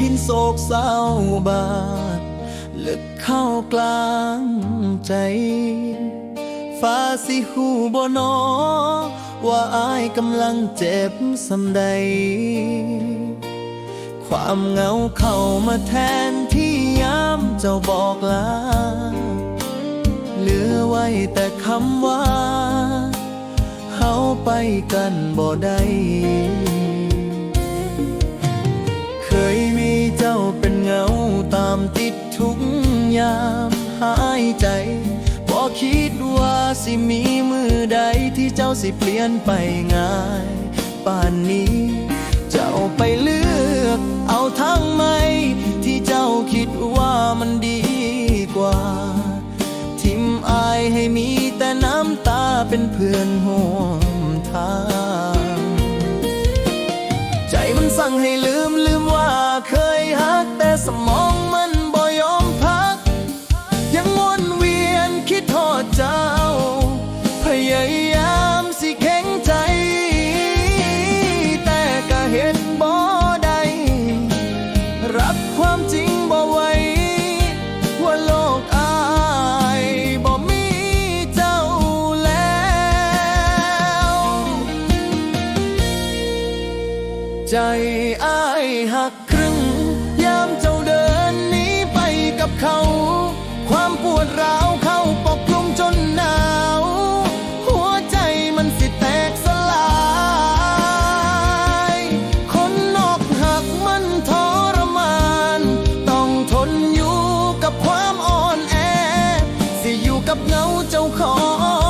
หินโศกเศร้าบาดลึกเข้ากลางใจฟ้าสิหูบ่นอ ว่าอายกำลังเจ็บสำใด ความเหงาเข้ามาแทนที่ยามเจ้าบอกลา เหลือไว้แต่คำว่า เฮาไปกันบ่ได้ เคย ยามหายใจบ่คิดว่าสิมีมือใดที่เจ้าสิเปลี่ยนไปง่ายป่านนี้ เจ้าไปเลือกเอาทางไหมที่เจ้าคิดว่ามันดีกว่า ทิมอายให้มีแต่น้ำตาเป็นเพื่อนห่วมทาง ใจมันสั่งให้ลืมลืมว่าเคยฮักแต่สมอง ใจอ้ายหักครึ่ง ยามเจ้าเดินหนีไปกับเขา ความปวดร้าวเข้าปกคลุมจนหนาว หัวใจมันสิแตกสลาย คนนอกหักมันทรมาน ต้องทนอยู่กับความอ่อนแอ สิอยู่กับเงาเจ้าขอ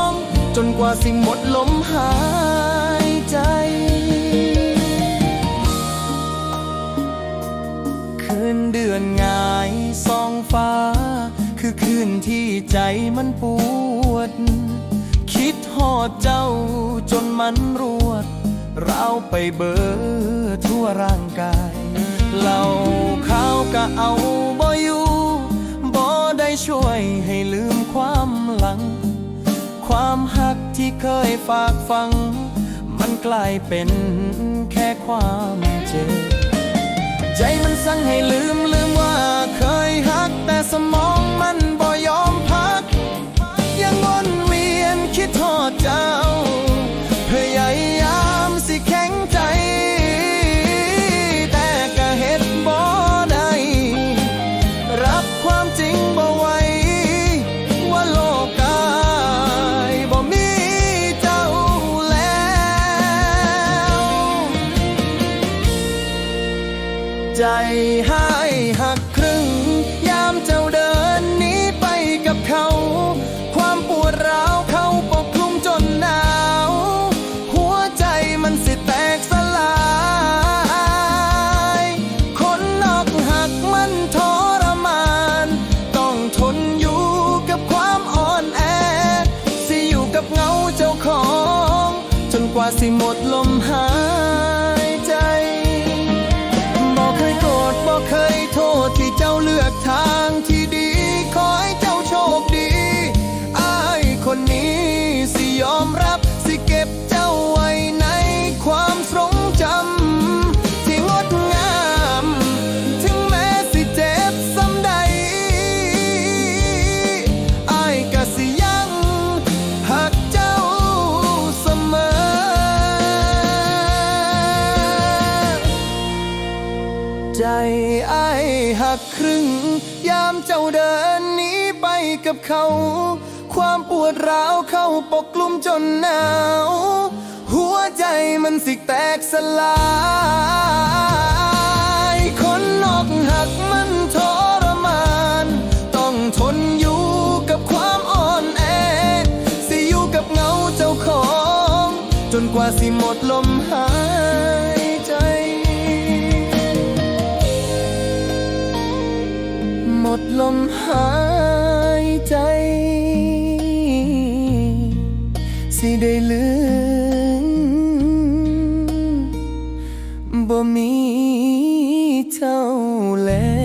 ง จนกว่าสิหมดลมหาย ใจมันปวด คิดหอดเจ้าจนมันรวดเราไปเบอร์ทั่วร่างกายเหล่าข้าวก็เอาบ่อยู่บ่ได้ช่วยให้ลืมความหลัง ความหักที่เคยฝากฟัง มันกลายเป็นแค่ความเจ็บ ใจมันสั่งให้ลืมลืมว่าเคยฮักแต่สมอง ใจหายหักครึ่ง ยามเจ้าเดินหนีไปกับเขา ความปวดร้าวเขาปกคลุมจนหนาว หัวใจมันสิแตกสลาย คนนอกหักมันทรมาน ต้องทนอยู่กับความอ่อนแอ สิอยู่กับเงาเจ้าของ จนกว่าสิหมดลม ยอมรับ สิเก็บเจ้าไว้ในความทรงจำที่งดงาม ถึงแม้สิเจ็บซ้ำใดอายก็สิยังหักเจ้าเสมอ ใจไอ้ายหักครึ่ง ยามเจ้าเดินหนีไปกับเขา ความปวดร้าวเข้าปกกลุ่มจนหนาว หัวใจมันสิแตกสลายคนนอกหักมันทรมาน ต้องทนอยู่กับความอ่อนแอ สิอยู่กับเงาเจ้าของ จนกว่าสิหมดลม ได้ลืมบ่มีเท่าแล้ว